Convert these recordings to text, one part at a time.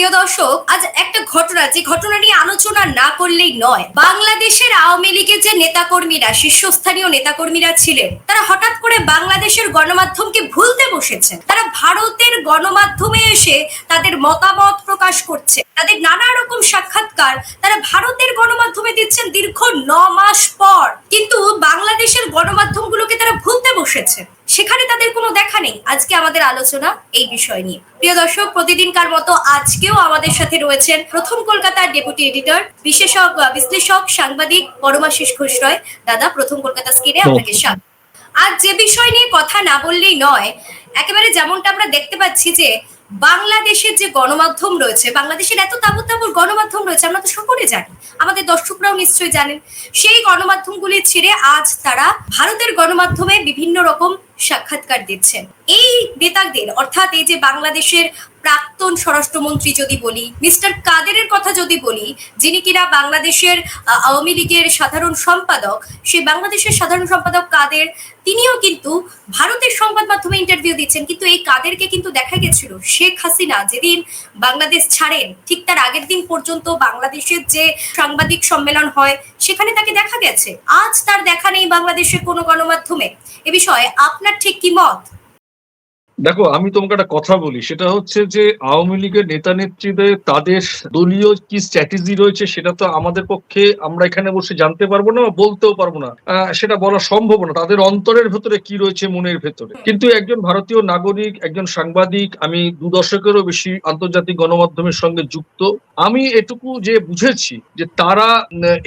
প্রিয় দর্শক, আজ একটা ঘটনা যে ঘটনা নিয়ে আলোচনা না করলেই নয়। বাংলাদেশের আওয়ামী লীগের যে নেতাকর্মীরা, শীর্ষস্থানীয় নেতাকর্মীরা ছিলেন, তারা হঠাৎ করে বাংলাদেশের গণমাধ্যমকে ভুলতে বসেছেন। তারা ভারতের গণমাধ্যমে এসে তাদের মতামত প্রকাশ করছে। তাদের নানা রকম সাক্ষাৎকার তারা ভারতের গণমাধ্যমে দিচ্ছেন দীর্ঘ ন মাস পর। কিন্তু বাংলাদেশের গণমাধ্যমগুলোকে তারা ভুলতে বসেছে। সেখানে তাদের কোনো দেখা নেই। আজকে আমাদের আলোচনা এই বিষয় নিয়ে। প্রিয় দর্শক প্রতিদিনকার মতো আজকেও আমাদের সাথে রয়েছেন প্রথম কলকাতার ডেপুটি এডিটর বিশেষজ্ঞ বিশ্লেষক সাংবাদিক পরমাশিস ঘোষ রয়। দাদা প্রথম কলকাতা স্ক্রিনে আপনাকে স্বাগত। আজ যে বিষয় নিয়ে কথা না বললেই নয় একেবারে যেমনটা আমরা দেখতে পাচ্ছি যে বাংলাদেশের যে গণমাধ্যম রয়েছে, বাংলাদেশের এত তাবর তাবর গণমাধ্যম রয়েছে, আমরা তো সকলে জানি, আমাদের দর্শকরাও নিশ্চয়ই জানেন, সেই গণমাধ্যমগুলি ছেড়ে আজ তারা ভারতের গণমাধ্যমে বিভিন্ন রকম সাক্ষাৎকার দিচ্ছেন। এই নেতাদের, অর্থাৎ এই যে বাংলাদেশের প্রাক্তন স্বরাষ্ট্রমন্ত্রী যদি বলি, মিস্টার কাদেরের কথা যদি বলি, যিনি কিনা বাংলাদেশের আওয়ামী লীগের সাধারণ সম্পাদক, সে বাংলাদেশের সাধারণ সম্পাদক কাদের, তিনিও কিন্তু ভারতের সংবাদ মাধ্যমে ইন্টারভিউ দিচ্ছেন। কিন্তু এই কাদেরকে কিন্তু দেখা গেছিল শেখ হাসিনা যেদিন বাংলাদেশ ছাড়েন, ঠিক তার আগের দিন পর্যন্ত বাংলাদেশের যে সাংবাদিক সম্মেলন হয়, সেখানে তাকে দেখা গেছে। আজ তার দেখা নেই বাংলাদেশের কোনো গণমাধ্যমে। এ বিষয়ে আপনার ঠিক কি মত? দেখো আমি তোমাকে একটা কথা বলি। সেটা হচ্ছে যে আওয়ামী লীগের নেতা নেত্রীদের তাদের দলীয় কি স্ট্র্যাটেজি রয়েছে সেটা তো আমাদের পক্ষে আমরা এখানে বসে জানতে পারব না বলতেও পারব না। সেটা বলা সম্ভব না। তাদের অন্তরের ভেতরে কি রয়েছে মনের ভেতরে? কিন্তু একজন ভারতীয় নাগরিক একজন সাংবাদিক আমি দু দশকেরও বেশি আন্তর্জাতিক গণমাধ্যমের সঙ্গে যুক্ত আমি এটুকু যে বুঝেছি যে তারা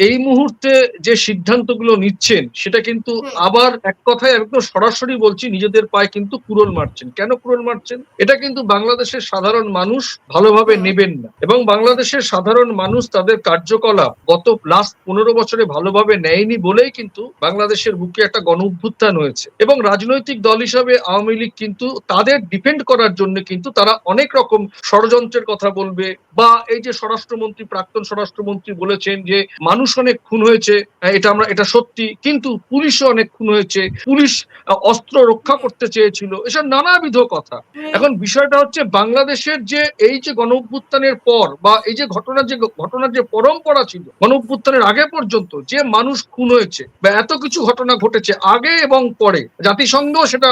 এই মুহূর্তে যে সিদ্ধান্তগুলো নিচ্ছেন সেটা কিন্তু আবার এক কথায় একদম সরাসরি বলছি নিজেদের পায়ে কিন্তু কুরল মারছেন। কেন কুরল মারছেন? এটা কিন্তু বাংলাদেশের সাধারণ মানুষ ভালোভাবে নেবেন না। এবং বাংলাদেশের সাধারণ মানুষ তাদের কার্যকলাপ গত লাস্ট পনেরো বছরে ভালোভাবে নেয়নি বলেই কিন্তু বাংলাদেশের বুকে একটা গণ অভ্যুত্থান হয়েছে। এবং রাজনৈতিক দল হিসাবে আওয়ামী লীগ কিন্তু তাদের ডিপেন্ড করার জন্য কিন্তু তারা অনেক রকম ষড়যন্ত্রের কথা বলবে বা এই যে স্বরাষ্ট্রমন্ত্রী, প্রাক্তন স্বরাষ্ট্রমন্ত্রী বলেছেন যে মানুষ অনেক খুন হয়েছে এটা আমরা, এটা সত্যি, কিন্তু পুলিশও অনেক খুন হয়েছে। পুলিশ অস্ত্র রক্ষা করতে চেয়েছিল। এসব নানাবিধ কথা। এখন বিষয়টা হচ্ছে বাংলাদেশের যে এই যে গণ অভ্যুত্থানের পর বা এই যে ঘটনার যে ঘটনার যে পরম্পরা ছিল গণ অভ্যুত্থানের আগে পর্যন্ত যে মানুষ খুন হয়েছে বা এত কিছু ঘটনা ঘটেছে আগে এবং পরে জাতিসংঘ সেটা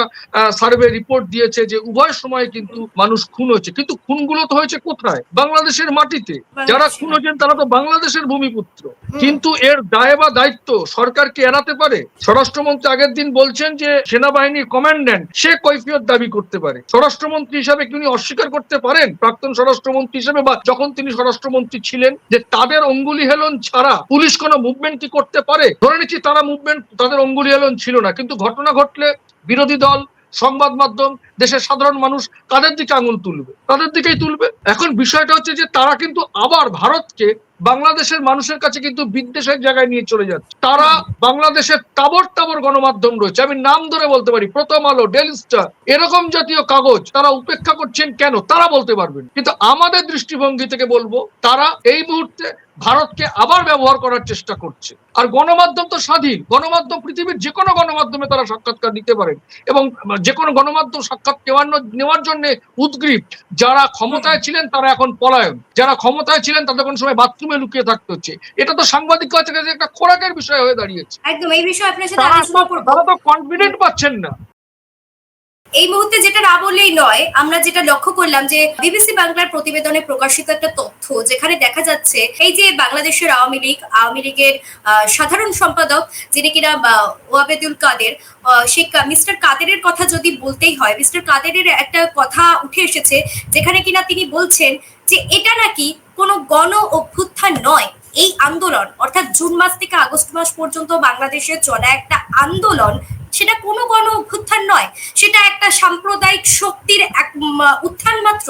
সার্ভে রিপোর্ট দিয়েছে যে উভয় সময় কিন্তু মানুষ খুন হয়েছে। কিন্তু খুনগুলো তো হয়েছে কোথায়? বাংলাদেশের মাটিতে। যারা খুন হয়েছেন তারা তো বাংলাদেশের ভূমিপুত্র। কিন্তু এর দায় বা দায়িত্ব সরকার কি এড়াতে পারে? স্বরাষ্ট্রমন্ত্রী আগের দিন বলছেন যে সেনাবাহিনীর কমান্ড্যান্ট সে কৈফিয়ত দাবি করতে পারে। স্বরাষ্ট্রমন্ত্রী হিসাবে তিনি অস্বীকার করতে পারেন? প্রাক্তন স্বরাষ্ট্রমন্ত্রী হিসেবে বা যখন তিনি স্বরাষ্ট্রমন্ত্রী ছিলেন, যে তাদের অঙ্গুলি হেলন ছাড়া পুলিশ কোনো মুভমেন্ট কি করতে পারে? ধরে নিচ্ছি তারা মুভমেন্ট তাদের অঙ্গুলি হেলন ছিল না, কিন্তু ঘটনা ঘটলে বিরোধী দল সংবাদ মাধ্যম, দেশের সাধারণ মানুষ কাদের দিকে আঙুল তুলবে? তাদের দিকেই তুলবে? এখন বিষয়টা হচ্ছে যে তারা কিন্তু আবার ভারতকে বাংলাদেশের মানুষের কাছে কিন্তু বিদ্বেষের জায়গায় নিয়ে চলে যাচ্ছে। তারা বাংলাদেশের তাবর তাবর গণমাধ্যম রয়েছে। আমি নাম ধরে বলতে পারি, প্রথম আলো ডেলি স্টার, এরকম জাতীয় কাগজ তারা উপেক্ষা করছেন কেন? তারা বলতে পারবেন কিন্তু আমাদের দৃষ্টিভঙ্গি থেকে বলব, তারা এই মুহূর্তে ভারতকে আবার ব্যবহার করার চেষ্টা করছে। আর গণমাধ্যম তো স্বাধীন। গণমাধ্যম পৃথিবীর যে কোনো গণমাধ্যমে তারা সাক্ষাৎকার নিতে পারেন। এবং যে কোনো গণমাধ্যম সাক্ষাৎ নেওয়ার নেওয়ার জন্য উদ্গ্রীব যারা ক্ষমতায় ছিলেন তারা এখন পলায়ন। যারা ক্ষমতায় ছিলেন তাদের কোনো সময় বাথরুমে লুকিয়ে থাকতে হচ্ছে। এটা তো সাংবাদিক কাছে একটা খোরাকের বিষয় হয়ে দাঁড়িয়েছে। একদম এই বিষয়ে আপনার সাথে তারা তো কনফিডেন্ট পাচ্ছেন না। এই মুহূর্তে যেটা না বললেই নয়, আমরা যেটা লক্ষ্য করলাম যে বিবিসি বাংলার প্রতিবেদনে প্রকাশিত একটা তথ্য যেখানে দেখা যাচ্ছে এই যে বাংলাদেশের আওয়ামী লীগ, আওয়ামী লীগের সাধারণ সম্পাদক যিনি কিনা ওয়াবেদুল কাদের সেই মিস্টার কাদেরের কথা যদি বলতেই হয়, মিস্টার কাদেরের একটা কথা উঠে এসেছে যেখানে কিনা তিনি বলছেন যে এটা নাকি কোনো গণ অভ্যুত্থান নয়, এই আন্দোলন, অর্থাৎ জুন মাস থেকে আগস্ট মাস পর্যন্ত বাংলাদেশে চলা একটা আন্দোলন সেটা কোনো গণ অভ্যুত্থান নয়, সেটা একটা সাম্প্রদায়িক শক্তির এক উত্থান মাত্র।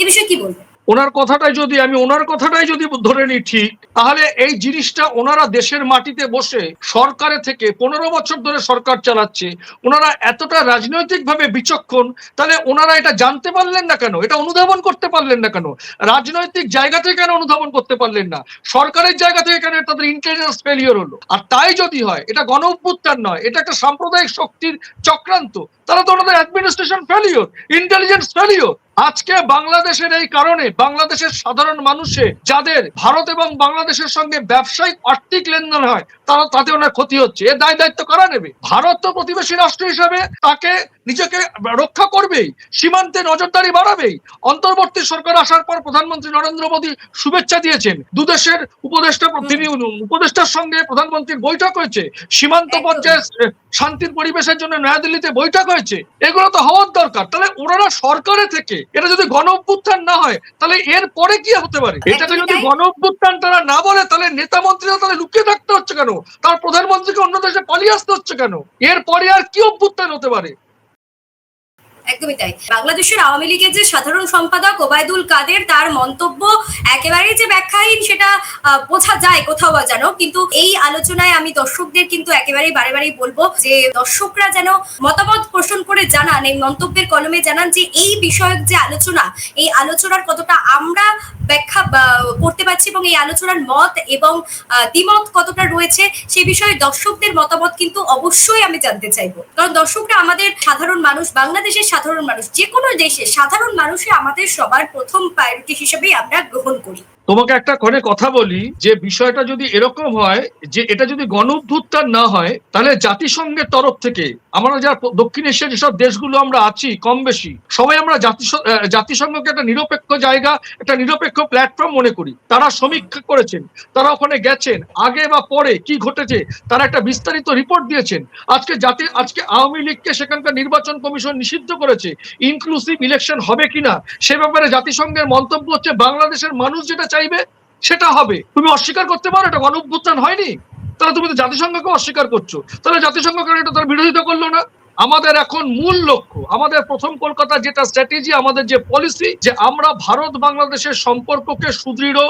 এ বিষয়ে কি বলবেন? ওনার কথাটাই যদি আমি ওনার কথাটাই যদি ধরে নিই ঠিক, তাহলে এই জিনিসটা ওনারা দেশের মাটিতে বসে সরকারে থেকে পনেরো বছর ধরে সরকার চালাচ্ছে, ওনারা এতটা রাজনৈতিকভাবে বিচক্ষণ, তাহলে ওনারা এটা জানতে পারলেন না কেন? এটা অনুধাবন করতে পারলেন না কেন? রাজনৈতিক জায়গা থেকে কেন অনুধাবন করতে পারলেন না? সরকারের জায়গা থেকে কেন তাদের ইন্টেলিজেন্স ফেলিওর হলো। আর তাই যদি হয়, এটা গণ নয়, এটা একটা সাম্প্রদায়িক শক্তির চক্রান্ত। তাহলে তো ওনাদের অ্যাডমিনিস্ট্রেশন ফেলিওর ইন্টেলিজেন্স ফেলিওর আজকে বাংলাদেশের এই কারণে বাংলাদেশের সাধারণ মানুষে যাদের ভারত এবং বাংলাদেশের সঙ্গে ব্যবসায়িক আর্থিক লেনদেন হয় তারা তাতে ওনার ক্ষতি হচ্ছে। এর দায় দায়িত্ব কারা নেবে? ভারত তো প্রতিবেশী রাষ্ট্র হিসাবে তাকে নিজেকে রক্ষা করবেই সীমান্তে নজরদারি বাড়াবেই। অন্তর্বর্তী সরকার আসার পর প্রধানমন্ত্রী নরেন্দ্র মোদী শুভেচ্ছা দিয়েছেন। দুদেশের উপদেষ্টা তিনি উপদেষ্টার সঙ্গে প্রধানমন্ত্রীর বৈঠক হয়েছে। সীমান্ত। পর্যায়ে শান্তির পরিবেশের জন্য নয়াদিল্লিতে বৈঠক হয়েছে এগুলো তো হওয়ার দরকার। তাহলে ওনারা সরকারে থেকে এটা যদি গণ অভ্যুত্থান না হয় তাহলে এর পরে কি হতে পারে? এটাকে যদি। গণ অভ্যুত্থান তারা না বলে তাহলে নেতা মন্ত্রীরা তাহলে লুকিয়ে থাকতে হচ্ছে কেন? তার প্রধানমন্ত্রীকে অন্য দেশে পালিয়ে আসতে হচ্ছে কেন? এর পরে আর কি অভ্যুত্থান হতে পারে? একদমই তাই। বাংলাদেশের আওয়ামী লীগের যে সাধারণ সম্পাদক ওবায়দুল কাদের, তার মন্তব্য একেবারেই যে ব্যাখ্যাহীন সেটা বোঝা যায় কোথাও বা যেন। কিন্তু এই আলোচনায় আমি দর্শকদের কিন্তু একেবারেই বারে বারেই বলব যে, দর্শকরা যেন মতামত পোষণ করে জানান, এই মন্তব্যের কলমে জানান যে, এই বিষয়ক যে আলোচনা, এই আলোচনার কতটা আমরা ব্যাখ্যা করতে পারছি এবং এই আলোচনার মত এবং দ্বিমত কতটা রয়েছে, সে বিষয়ে দর্শকদের মতামত কিন্তু অবশ্যই আমি জানতে চাইব। কারণ দর্শকরা আমাদের সাধারণ মানুষ, বাংলাদেশের সাধারণ মানুষ, যে কোনো দেশে সাধারণ মানুষই আমাদের সবার প্রথম প্রায়োরিটি হিসেবেই আমরা গ্রহণ করি। তোমাকে একটা কোণে কথা বলি, যে বিষয়টা যদি এরকম হয়, যে এটা যদি গণ না হয়, তাহলে জাতিসংঘের তরফ থেকে আমরা যারা দক্ষিণ এশিয়ার যেসব দেশগুলো আমরা আছি, কম বেশি, সবাই আমরা জাতিস- জাতিসংঘকে একটা নিরপেক্ষ জায়গা, একটা নিরপেক্ষ প্ল্যাটফর্ম মনে করি। তারা সমীক্ষা করেছেন, তারা ওখানে গেছেন, আগে বা পরে কি ঘটেছে, তারা একটা বিস্তারিত রিপোর্ট দিয়েছেন। আজকে জাতি, আজকে আওয়ামী লীগকে সেখানকার নির্বাচন কমিশন নিষিদ্ধ করেছে। ইনক্লুসিভ ইলেকশন হবে কিনা, সে ব্যাপারে জাতিসংঘের মন্তব্য হচ্ছে, বাংলাদেশের মানুষ যেটা চাইবে, সেটা হবে। তুমি অস্বীকার করতে পারো, এটা গণ হয়নি। তাহলে তুমি তো জাতিসংঘকে অস্বীকার করছ। তাহলে জাতিসংঘ কেন এটা তার বিরোধিতা করল না? আমাদের এখন মূল লক্ষ্য, আমাদের প্রথম কলকাতা যেটা স্ট্র্যাটেজি আমাদের যে পলিসি যে আমরা ভারত বাংলাদেশের সম্পর্ককে সুদৃঢ়,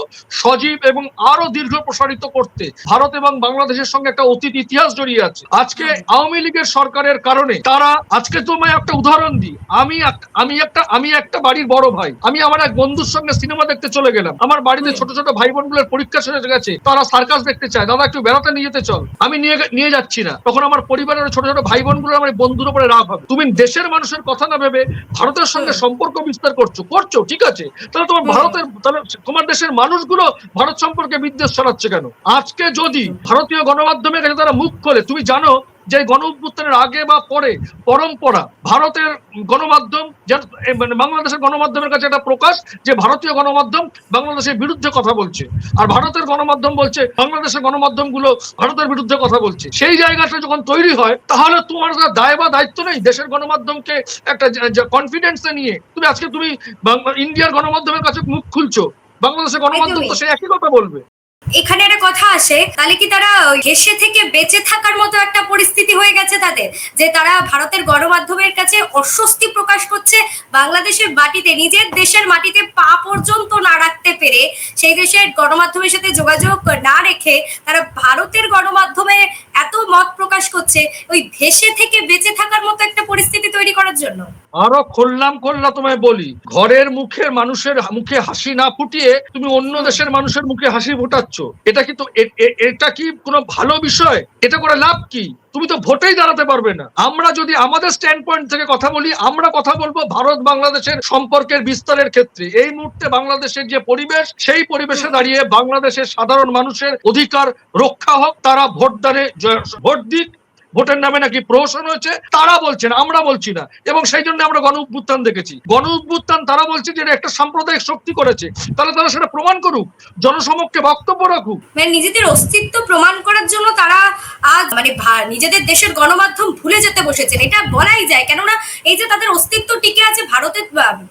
সজীব এবং আরও দীর্ঘ প্রসারিত করতে ভারত এবং বাংলাদেশের সঙ্গে একটা অতীত ইতিহাস জড়িয়ে আছে। আজকে আওয়ামী লীগের সরকারের কারণে তারা, আজকে তোমায় একটা উদাহরণ দিই, আমি আমি একটা আমি একটা বাড়ির বড় ভাই, আমি আমার এক বন্ধুর সঙ্গে সিনেমা দেখতে চলে গেলাম, আমার বাড়িতে ছোট ছোট ভাই বোনগুলোর পরীক্ষা শেষ গেছে, তারা সার্কাস দেখতে চায়, দাদা একটু বেড়াতে নিয়ে যেতে চল, আমি নিয়ে নিয়ে যাচ্ছি না। তখন আমার পরিবারের ছোট ছোট ভাই বোনগুলো আমার বন্ধুর উপরে রাগ হবে। তুমি দেশের মানুষের কথা না ভেবে ভারতের সঙ্গে সম্পর্ক বিস্তার করছ করছ ঠিক আছে? তাহলে তোমার ভারতের তাহলে তোমার দেশের মানুষগুলো ভারত সম্পর্কে বিদ্বেষ ছড়াচ্ছে কেন? আজকে যদি ভারতীয় গণমাধ্যমের কাছে তারা মুখ খোলে তুমি জানো যে গণ অভ্যুত্থানের আগে বা পরে পরম্পরা ভারতের গণমাধ্যম মানে বাংলাদেশের গণমাধ্যমের কাছে একটা প্রকাশ যে ভারতীয় গণমাধ্যম বাংলাদেশের বিরুদ্ধে কথা বলছে। আর ভারতের গণমাধ্যম বলছে বাংলাদেশের গণমাধ্যমগুলো ভারতের বিরুদ্ধে কথা বলছে। সেই জায়গাটা যখন তৈরি হয় তাহলে তোমার দায় বা দায়িত্ব নেই দেশের গণমাধ্যমকে একটা কনফিডেন্সে নিয়ে। তুমি আজকে তুমি ইন্ডিয়ার গণমাধ্যমের কাছে মুখ খুলছো বাংলাদেশের গণমাধ্যম তো। সে একই কথা বলবে। এখানে একটা কথা আসে তাহলে কি তারা দেশে থেকে বেঁচে থাকার মতো একটা পরিস্থিতি হয়ে গেছে তাদের? যে তারা ভারতের গণমাধ্যমের কাছে অস্বস্তি প্রকাশ করছে, বাংলাদেশের মাটিতে, নিজের দেশের মাটিতে পা পর্যন্ত না রাখতে পেরে সেই দেশের গণমাধ্যমের সাথে যোগাযোগ না রেখে তারা ভারতের গণমাধ্যমে এত মত প্রকাশ করছে, ওই দেশে থেকে বেঁচে থাকার মতো একটা পরিস্থিতি তৈরি করার জন্য? আরও খুললাম খোল্লা তোমায় বলি, ঘরের মুখে মানুষের মুখে হাসি না ফুটিয়ে তুমি অন্য দেশের মানুষের মুখে হাসি ফোটাচ্ছ। এটা কি তো এটা কি কোনো ভালো বিষয়? এটা করে লাভ কি? তুমি তো ভোটেই দাঁড়াতে পারবে না। আমরা যদি আমাদের স্ট্যান্ড পয়েন্ট থেকে কথা বলি, আমরা কথা বলব ভারত বাংলাদেশের সম্পর্কের বিস্তারের ক্ষেত্রে। এই মুহূর্তে বাংলাদেশের যে পরিবেশ, সেই পরিবেশে দাঁড়িয়ে বাংলাদেশের সাধারণ মানুষের অধিকার রক্ষা হোক, তারা ভোটদানে জয়- ভোট দিক ভোটের নামে নাকি প্রহসন হয়েছে, তারা বলছেন, আমরা বলছি না। এবং সেই জন্য আমরা গণ অভ্যুত্থান দেখেছি। গণ অভ্যুত্থান, তারা বলছে যে একটা সাম্প্রদায়িক শক্তি করেছে। তাহলে তারা সেটা প্রমাণ করুক, জনসমক্ষে বক্তব্য রাখুক। মানে নিজেদের অস্তিত্ব প্রমাণ করার জন্য তারা আজ মানে নিজেদের দেশের গণমাধ্যম ভুলে যেতে বসেছেন। এটা বলাই যায়। কেননা এই যে তাদের অস্তিত্ব টিকে আছে ভারতের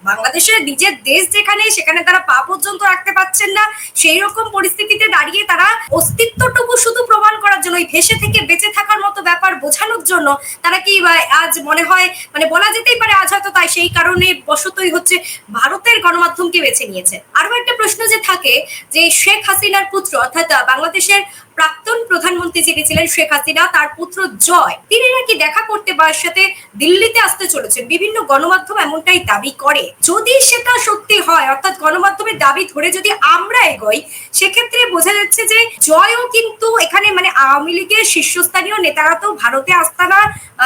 বাংলাদেশের নিজের দেশ যেখানে, সেখানে তারা পা পর্যন্ত রাখতে পারছেন না। সেই রকম পরিস্থিতিতে দাঁড়িয়ে তারা অস্তিত্বটুকু শুধু প্রমাণ করার জন্য ওই ভেসে থেকে বেঁচে থাকার মতো ব্যাপার বোঝানোর জন্য তারা কি আজ মনে হয় মানে বলা যেতেই পারে আজ হয়তো তাই, সেই কারণে বশতই হচ্ছে ভারতের গণমাধ্যমকে বেছে নিয়েছে। আরও একটা প্রশ্ন যে থাকে যে শেখ হাসিনার পুত্র, অর্থাৎ বাংলাদেশের প্রাক্তন প্রধানমন্ত্রী যিনি ছিলেন শেখ হাসিনা, তার পুত্র জয়, তিনি নাকি দেখা করতে বা সাথে দিল্লিতে আসতে চলেছেন। বিভিন্ন গণমাধ্যম এমনটাই দাবি করে। যদি সেটা সত্যি হয়, অর্থাৎ গণমাধ্যমের দাবি ধরে যদি আমরা এগোই, সেক্ষেত্রে বোঝা যাচ্ছে যে জয়ও কিন্তু এখানে মানে আওয়ামী লীগের শীর্ষস্থানীয় নেতারা তো ভারতে আস্তানা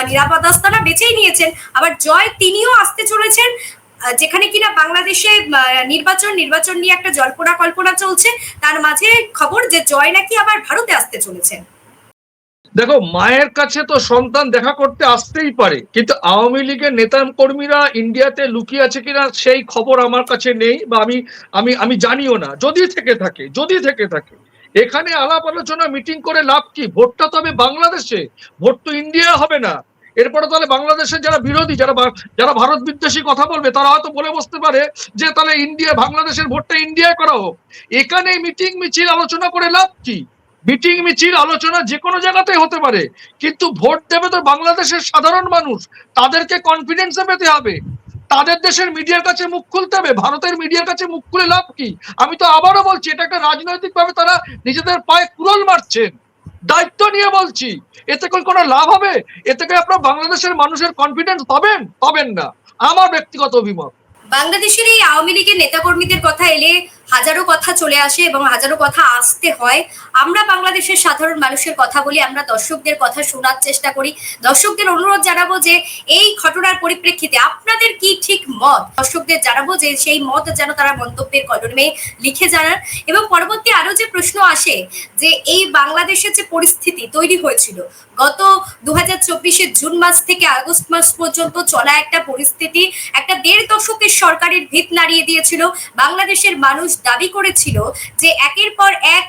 নিরাপদ আস্তানা বেছেই নিয়েছেন। আবার জয় তিনিও আসতে চলেছেন। যেখানে কিনা বাংলাদেশে নির্বাচন নির্বাচন নিয়ে একটা জল্পনা কল্পনা চলছে, তার মাঝে খবর যে জয় নাকি আবার ভারতে আসতে চলেছেন দেখো, মায়ের কাছে তো সন্তান দেখা করতে আসতেই পারে, কিন্তু আওয়ামী লীগের নেতা কর্মীরা ইন্ডিয়াতে লুকিয়ে আছে কিনা সেই খবর আমার কাছে নেই বা আমি আমি আমি জানিও না। যদি থেকে থাকে, যদি থেকে থাকে, এখানে আলাপ আলোচনা, মিটিং করে লাভ কি? ভোটটা তো হবে বাংলাদেশে, ভোট তো ইন্ডিয়া হবে না। এরপরে তাহলে বাংলাদেশের যারা বিরোধী, যারা যারা ভারত বিদ্বেষী কথা বলবে, তারা হয়তো বলে বসতে পারে যে তাহলে ইন্ডিয়া, বাংলাদেশের ভোটটা ইন্ডিয়ায় করা হোক। এখানে মিটিং মিছিল আলোচনা করে লাভ কি? মিটিং মিছিল আলোচনা যে কোনো জায়গাতেই হতে পারে, কিন্তু ভোট দেবে তো বাংলাদেশের সাধারণ মানুষ। তাদেরকে কনফিডেন্সে পেতে হবে। তাদের দেশের মিডিয়ার কাছে মুখ খুলতে হবে। ভারতের মিডিয়ার কাছে মুখ খুলে লাভ কি? আমি তো আবারও বলছি, এটা একটা রাজনৈতিক ভাবে তারা নিজেদের পায়ে কুরল মারছেন। দায়িত্ব নিয়ে বলছি, এতে করে কোনো লাভ হবে? এতে করে আপনার বাংলাদেশের মানুষের কনফিডেন্স পাবেন? পাবেন না। আমার ব্যক্তিগত অভিমত। বাংলাদেশের এই আওয়ামী লীগের নেতাকর্মীদের কথা এলে হাজারো কথা চলে আসে এবং হাজারো কথা আসতে হয়। আমরা বাংলাদেশের সাধারণ মানুষের কথা বলি, আমরা দর্শকদের কথা শোনার চেষ্টা করি। দর্শকদের অনুরোধ জানাব যে এই ঘটনার পরিপ্রেক্ষিতে আপনাদের কি ঠিক মত? দর্শকদের জানাব যে সেই মত যেন তারা মন্তব্যের কলমে লিখে জানান। এবং পরবর্তী আরও যে প্রশ্ন আসে যে এই বাংলাদেশের যে পরিস্থিতি তৈরি হয়েছিল, গত দু হাজার জুন মাস থেকে আগস্ট মাস পর্যন্ত চলা একটা পরিস্থিতি, একটা দেড় দশকের সরকারের ভিত নাড়িয়ে দিয়েছিল। বাংলাদেশের মানুষ দাবি করেছিল যে একের পর এক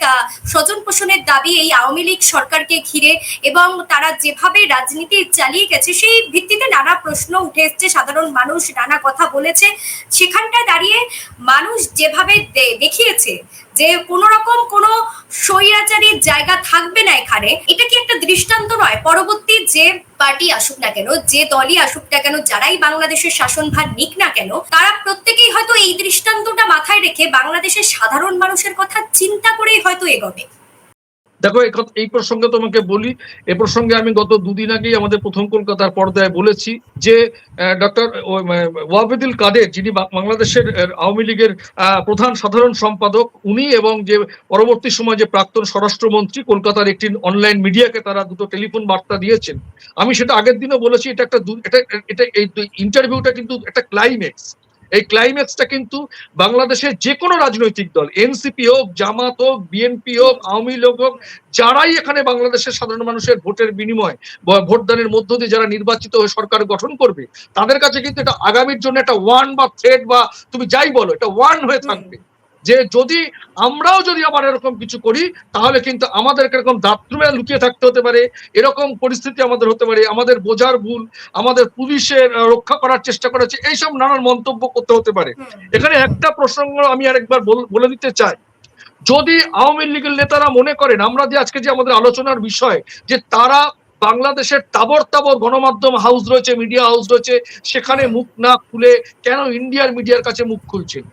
স্বজন পোষণের দাবি এই আওয়ামী লীগ সরকারকে ঘিরে এবং তারা যেভাবে রাজনীতি চালিয়ে গেছে, সেই ভিত্তিতে নানা প্রশ্ন উঠে এসছে। সাধারণ মানুষ নানা কথা বলেছে। সেখানটায় দাঁড়িয়ে মানুষ যেভাবে দেখিয়েছে যে কোন রকম কোনো স্বৈরাচারীর জায়গা থাকবে না এখানে, এটা কি একটা দৃষ্টান্ত নয়? পরবর্তী যে পার্টি আসুক না কেন, যে দলই আসুক না কেন, যারাই বাংলাদেশের শাসনভার নিক না কেন, তারা প্রত্যেকেই হয়তো এই দৃষ্টান্তটা মাথায় রেখে বাংলাদেশের সাধারণ মানুষের কথা চিন্তা করেই হয়তো এগোবে। দেখো, এই প্রসঙ্গে তোমাকে বলি, এ প্রসঙ্গে আমি গত দুদিন আগেই আমাদের প্রথম কলকাতার পর্দায় বলেছি যে ডক্টর ওয়াবেদুল কাদের, যিনি বাংলাদেশের আওয়ামী লীগের প্রধান সাধারণ সম্পাদক, উনি এবং যে পরবর্তী সময় যে প্রাক্তন স্বরাষ্ট্রমন্ত্রী, কলকাতার একটি অনলাইন মিডিয়াকে তারা দুটো টেলিফোন বার্তা দিয়েছেন। আমি সেটা আগের দিনও বলেছি, এটা একটা এটা এটা এই ইন্টারভিউটা কিন্তু একটা ক্লাইম্যাক্স এই ক্লাইম্যাক্সটা কিন্তু বাংলাদেশের যে কোনো রাজনৈতিক দল এনসিপি হোক, জামাত হোক বিএনপি হোক, আওয়ামী লীগ হোক, যারাই এখানে বাংলাদেশের সাধারণ মানুষের ভোটের বিনিময় ভোটদানের মধ্য দিয়ে যারা নির্বাচিত হয়ে সরকার গঠন করবে, তাদের কাছে কিন্তু এটা আগামীর জন্য একটা ওয়ান বা থ্রেড বা তুমি যাই বলো, এটা ওয়ান হয়ে থাকবে। যে যদি আমরাও যদি আবার এরকম কিছু করি তাহলে কিন্তু আমাদেরকে এরকম দাত্রুমে লুকিয়ে থাকতে হতে পারে এরকম পরিস্থিতি আমাদের হতে পারে আমাদের বোঝার ভুল আমাদের পুলিশের রক্ষা করার চেষ্টা করেছে এইসব নানান মন্তব্য করতে হতে পারে। এখানে একটা প্রসঙ্গ আমি আরেকবার বল- দিতে চাই। যদি আওয়ামী লীগের নেতারা মনে করেন আমরা যে আজকে যে আমাদের আলোচনার বিষয় যে তারা বাংলাদেশের তাবর তাবর গণমাধ্যম হাউস রয়েছে মিডিয়া হাউস রয়েছে সেখানে মুখ না খুলে কেন ইন্ডিয়ার মিডিয়ার কাছে মুখ খুলছেন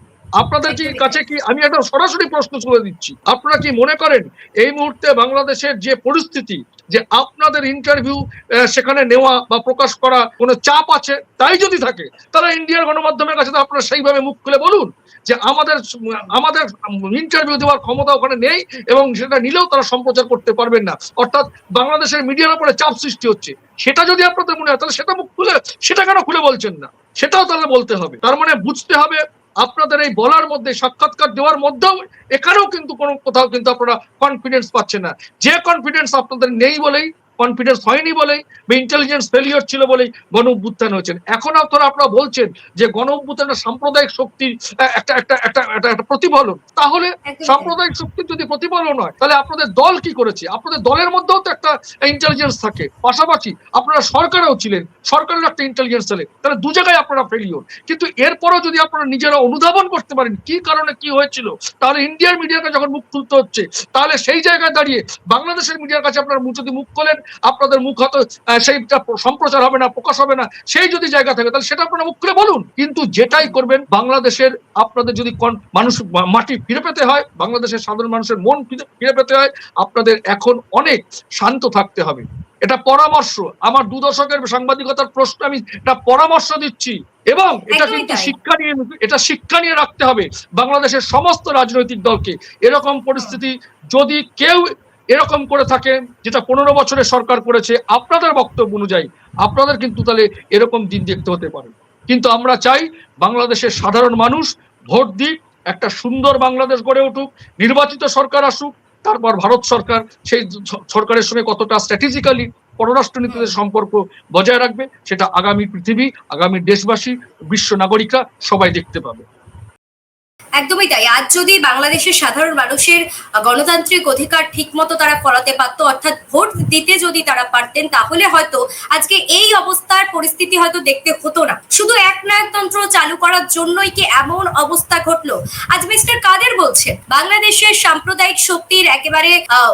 আপনাদের কি কাছে কি আমি একটা সরাসরি প্রশ্ন তুলে দিচ্ছি। আপনারা কি মনে করেন এই মুহূর্তে বাংলাদেশের যে পরিস্থিতি যে আপনাদের ইন্টারভিউ সেখানে নেওয়া বা প্রকাশ করা কোনো চাপ আছে? তাই যদি থাকে তারা ইন্ডিয়ার গণমাধ্যমের কাছে তো আপনারা সেইভাবে মুখ খুলে বলুন যে আমাদের আমাদের ইন্টারভিউ দেওয়ার ক্ষমতা ওখানে নেই এবং সেটা নিলেও তারা সম্প্রচার করতে পারবেন না। অর্থাৎ বাংলাদেশের মিডিয়ার উপরে চাপ সৃষ্টি হচ্ছে। সেটা যদি আপনাদের মনে হয় তাহলে সেটা মুখ খুলে সেটা কেন খুলে বলছেন না? সেটাও তাহলে বলতে হবে। তার মানে বুঝতে হবে আপনাদের এই বলার মধ্যে, সাক্ষাৎকার দেওয়ার মধ্যেও এখানেও কিন্তু কোনো কোথাও কিন্তু আপনারা কনফিডেন্স পাচ্ছেন না। যে কনফিডেন্স আপনাদের নেই বলেই কনফিডেন্স হয়নি বলেই বা ইন্টেলিজেন্স ফেলিওর ছিল বলেই গণ অভ্যুত্থান হয়েছেন। এখন আপনারা আপনারা বলছেন যে গণ অভ্যুত্থানটা সাম্প্রদায়িক শক্তির একটা একটা একটা একটা একটা প্রতিফলন। তাহলে সাম্প্রদায়িক শক্তির যদি প্রতিফলন হয় তাহলে আপনাদের দল কি করেছে? আপনাদের দলের মধ্যেও তো একটা ইন্টেলিজেন্স থাকে। পাশাপাশি আপনারা সরকারেও ছিলেন। সরকারের একটা ইন্টেলিজেন্স ছিল। তাহলে দু জায়গায় আপনারা ফেলিওর কিন্তু এরপরও যদি আপনারা নিজেরা অনুধাবন করতে পারেন কি কারণে কি হয়েছিল তাহলে ইন্ডিয়ার মিডিয়ার কাছে যখন মুখ খুলতে হচ্ছে তাহলে সেই জায়গায় দাঁড়িয়ে বাংলাদেশের মিডিয়ার কাছে আপনারা মুখ যদি মুখ খোলেন আপনাদের মুখ হয়তো সেইটা সম্প্রচার হবে না প্রকাশ হবে না সেই যদি জায়গা থাকে তাহলে সেটা আপনারা মুখ খুলে বলুন। কিন্তু যেটাই করবেন বাংলাদেশের আপনাদের যদি মানুষ মাটি ফিরে পেতে হয় বাংলাদেশের সাধারণ মানুষের মন ফিরে- ফিরে পেতে হয় আপনাদের এখন অনেক শান্ত থাকতে হবে। এটা পরামর্শ। আমার দু দশকের সাংবাদিকতার প্রশ্ন আমি এটা পরামর্শ দিচ্ছি। এবং এটা কিন্তু শিক্ষা নিয়ে এটা শিক্ষা নিয়ে রাখতে হবে। বাংলাদেশের সমস্ত রাজনৈতিক দলকে। এরকম পরিস্থিতি যদি কেউ এরকম করে থাকে যেটা পনেরো বছরের সরকার করেছে। আপনাদের বক্তব্য অনুযায়ী আপনাদের কিন্তু তাহলে এরকম দিন দেখতে হতে পারে। কিন্তু আমরা চাই বাংলাদেশের সাধারণ মানুষ ভোট দিক, একটা সুন্দর বাংলাদেশ গড়ে উঠুক, নির্বাচিত সরকার আসুক, তারপর ভারত সরকার সেই সরকারের সঙ্গে কতটা স্ট্র্যাটেজিক্যালি পররাষ্ট্রনীতিতে সম্পর্ক বজায় রাখবে, সেটা আগামী পৃথিবী, আগামী দেশবাসী, বিশ্ব নাগরিকরা সবাই দেখতে পাবে। একদমই তাই। আজ যদি বাংলাদেশের সাধারণ মানুষের গণতান্ত্রিক অধিকার ঠিকমতো তারা ফলাতে পারতো, অর্থাৎ ভোট দিতে যদি তারা পারতেন, তাহলে হয়তো আজকে এই অবস্থার পরিস্থিতি হয়তো দেখতে হতো না। শুধু একনায়কতন্ত্র চালু করার জন্যই কি এমন অবস্থা ঘটলো? আজ মিস্টার কাদের বলছেন, বাংলাদেশের সাম্প্রদায়িক শক্তির একেবারে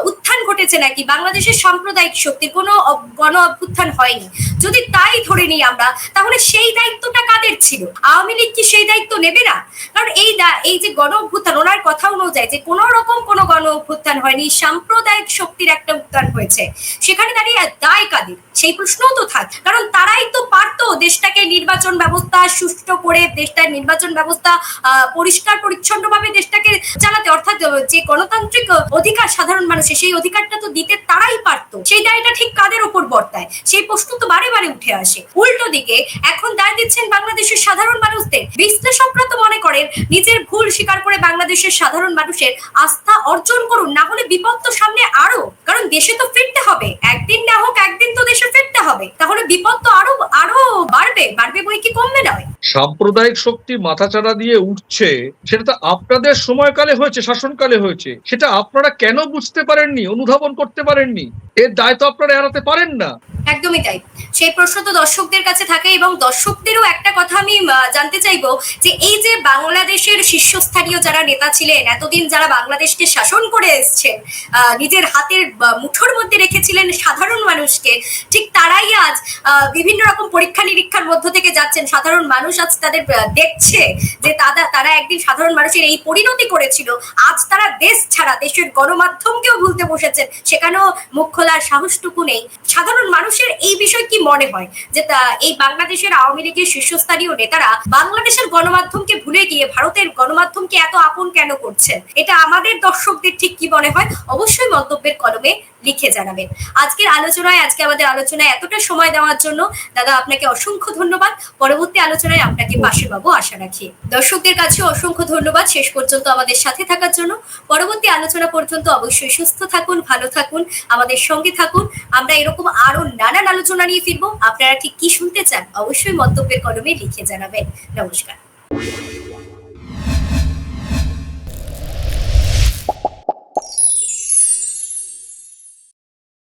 উত্থান ঘটেছে নাকি? বাংলাদেশের সাম্প্রদায়িক শক্তির কোনো গণ অভ্যুত্থান হয়নি। যদি তাই ধরে নিই আমরা, তাহলে সেই দায়িত্বটা কাদের ছিল? আওয়ামী লীগ কি সেই দায়িত্ব নেবে না? কারণ এই এই যে গণ অভ্যুত্থান, ওনার কথা অনুযায়ী যে কোনো রকম কোনো গণ অভ্যুত্থান হয়নি, সাম্প্রদায়িক শক্তির একটা উত্থান হয়েছে। সেখানে দাঁড়িয়ে দায় কাদের? সেই প্রশ্নও তো থাক। কারণ তারাই তো পারতো দেশটাকে নির্বাচন ব্যবস্থা সুষ্ঠু করে, দেশটার নির্বাচন ব্যবস্থা পরিষ্কার, পরিচ্ছন্নভাবে দেশটাকে চালাতে। অর্থাৎ যে গণতান্ত্রিক অধিকার সাধারণ মানুষের, সেই অধিকারটা তো দিতে তারাই পারতো। সেই দায়টা ঠিক কাদের ওপর বর্তায়? সেই প্রশ্ন তো বারে বারে উঠে আসে। উল্টো দিকে, এখন দায় দিচ্ছেন বাংলাদেশের সাধারণ মানুষদের। বিশ্লেষকরা তো মনে করেন, নিজের ভুল স্বীকার করে বাংলাদেশের সাধারণ মানুষের আস্থা অর্জন করুন না হলে বিপদ তো সামনে আরও। কারণ দেশে তো ফিরতে হবে। একদিন না হোক একদিন তো দেশে ফিরতে হবে। তাহলে বিপদ তো আরও আরও বাড়বে। বাড়বে বই কি কমবে নয় সাম্প্রদায়িক শক্তি মাথাচাড়া দিয়ে উঠছে সেটা তো আপনাদের সময়কালে হয়েছে শাসনকালে হয়েছে। সেটা আপনারা কেন বুঝতে পারেননি অনুধাবন করতে পারেননি? এর দায় তো আপনারা এড়াতে পারেন না। একদমই তাই। সেই প্রশ্ন তো দর্শকদের কাছে থাকে এবং দর্শকদেরও একটা কথা আমি জানতে চাইব যে এই যে বাংলাদেশের শীর্ষস্থানীয় যারা নেতা ছিলেন, এতদিন যারা বাংলাদেশকে শাসন করে এসছেন নিজের হাতের মুঠোর মধ্যে রেখেছিলেন সাধারণ মানুষকে, ঠিক তারাই আজ বিভিন্ন রকম পরীক্ষা নিরীক্ষার মধ্য থেকে যাচ্ছেন। সাধারণ মানুষ আজ তাদের দেখছে যে তারা তারা একদিন সাধারণ মানুষের এই পরিণতি করেছিল। আজ তারা দেশ ছাড়া, দেশের গণমাধ্যমকেও ভুলতে বসেছেন। সেখানেও মুখ খোলার সাহসটুকু নেই। সাধারণ মানুষের এই বিষয় কি মনে হয়? যে এই বাংলাদেশের আওয়ামী লীগের শীর্ষস্থানীয় নেতারা বাংলাদেশের গণমাধ্যমকে ভুলে গিয়ে ভারতের গণমাধ্যমকে এত আপন কেন করছেন? এটা আমাদের দর্শকদের ঠিক কি মনে হয়? অবশ্যই মন্তব্যের কলমে লিখে জানাবেন। আজকের আলোচনায়, আজকে আমাদের আলোচনায় এতটা সময় দেওয়ার জন্য দাদা আপনাকে অসংখ্য ধন্যবাদ। পরবর্তী আলোচনায় আপনাকে পাশে পাবো, আশা রাখি। দর্শকদের কাছে অসংখ্য ধন্যবাদ শেষ পর্যন্ত আমাদের সাথে থাকার জন্য। পরবর্তী আলোচনা পর্যন্ত অবশ্যই সুস্থ থাকুন, ভালো থাকুন, আমাদের সঙ্গে থাকুন। আমরা এরকম আরও নানান আলোচনা নিয়ে ফিরবো। আপনারা ঠিক কি শুনতে চান? অবশ্যই মন্তব্যের কলমে লিখে জানাবেন। নমস্কার।